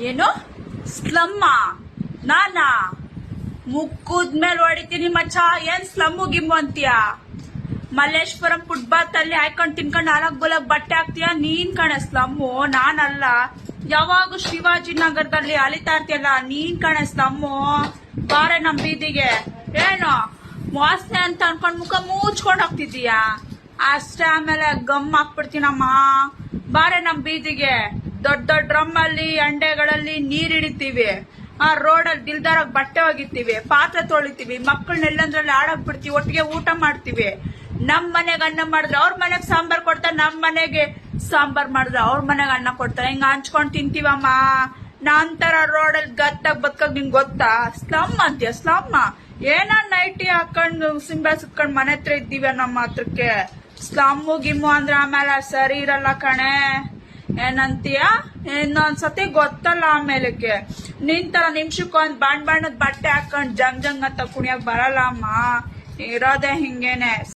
ಏನು? ಸ್ಲಮ್ಮ. ನಾನಾ? ಮುಕ್ಕುದ್ ಮೇಲೆ ಹೊಡಿತೀನಿ ಮಚ್ಚ. ಏನ್ ಸ್ಲಮ್ಮು ಗಿಮ್ಮು ಅಂತೀಯ? ಮಲ್ಲೇಶ್ವರಂ ಫುಟ್ಬಾತ್ ಅಲ್ಲಿ ಹಾಕೊಂಡ್ ತಿನ್ಕೊಂಡು ನಾಲ್ಕ್ ಬಲಕ್ ಬಟ್ಟೆ ಹಾಕ್ತೀಯ? ನೀನ್ ಕಣ ಸ್ಲಮ್ಮು. ನಾನಲ್ಲ. ಯಾವಾಗ ಶಿವಾಜಿ ನಗರದಲ್ಲಿ ಅಲಿತಾ ಇರ್ತೀಯಲ್ಲ ನೀನ್ ಕಣ ಸ್ಲಮ್ಮು. ಬಾರೆ ನಮ್ ಬೀದಿಗೆ. ಏನು? ವಾಸನೆ ಅಂತ ಅನ್ಕೊಂಡ್ ಮುಖ ಮುಚ್ಕೊಂಡ್ ಹೋಗ್ತಿದೀಯಾ ಅಷ್ಟೇ ಆಮೇಲೆ ಗಮ್ ಹಾಕ್ಬಿಡ್ತೀನಮ್ಮ. ಬಾರೆ ನಮ್ ಬೀದಿಗೆ. ದೊಡ್ಡ ದೊಡ್ಡ ಡ್ರಮ್ ಅಲ್ಲಿ ಅಂಡೆಗಳಲ್ಲಿ ನೀರ್ ಹಿಡಿತೀವಿ ಆ ರೋಡಲ್ಲಿ ದಿಲ್ದಾರಾಗ ಬಟ್ಟೆ ಒಗಿತೀವಿ, ಪಾತ್ರೆ ತೊಳಿತೀವಿ, ಮಕ್ಕಳನ್ನ ಎಲ್ಲಂದ್ರಲ್ಲಿ ಆಡಕ್ ಬಿಡ್ತೀವಿ ಒಟ್ಟಿಗೆ ಊಟ ಮಾಡ್ತೀವಿ. ನಮ್ ಮನೆಗೆ ಅನ್ನ ಮಾಡಿದ್ರೆ ಅವ್ರ ಮನೆಗೆ ಸಾಂಬಾರ್ ಕೊಡ್ತಾರೆ, ನಮ್ ಮನೆಗೆ ಸಾಂಬಾರ್ ಮಾಡಿದ್ರೆ ಅವ್ರ ಮನೆಗೆ ಅನ್ನ ಕೊಡ್ತಾರೆ. ಹಿಂಗ ಹಂಚ್ಕೊಂಡ್ ತಿಂತೀವಮ್ಮ. ನಂತರ ರೋಡಲ್ಲಿ ಗತ್ತಾಗ ಬದ್ಕಾಗ ನಿಂಗೆ ಗೊತ್ತಾ? ಸ್ಲಮ್ ಅಂತೀಯ, ಸ್ಲಮ್ಮ. ಏನ ನೈಟಿ ಹಾಕೊಂಡು ಸಿಂಬ ಸುತ್ಕೊಂಡ್ ಮನೆ ಹತ್ರ ಇದ್ದೀವಿ ನಮ್ಮ ಹತ್ರಕ್ಕೆ ಸ್ಲಮ್ಮು ಗಿಮ್ಮು ಅಂದ್ರೆ ಆಮೇಲೆ ಸರಿ ಇರಲ್ಲ ಕಣೆ. ಏನಂತೀಯ? ಇನ್ನೊಂದ್ಸತಿ ಗೊತ್ತಲ್ಲ ಆಮೇಲೆ ನಿಂತರ ಒಂದ್ ಬಣ್ಣ ಬಣ್ಣದ ಬಟ್ಟೆ ಹಾಕೊಂಡ್ ಜಂಗ್ ಜಂಗ್ ಅಂತ ಕುಣಿಯಕ್ ಬರಲ್ಲ ಅಮ್ಮ ಇರೋದೇ ಹಿಂಗೇನೆ.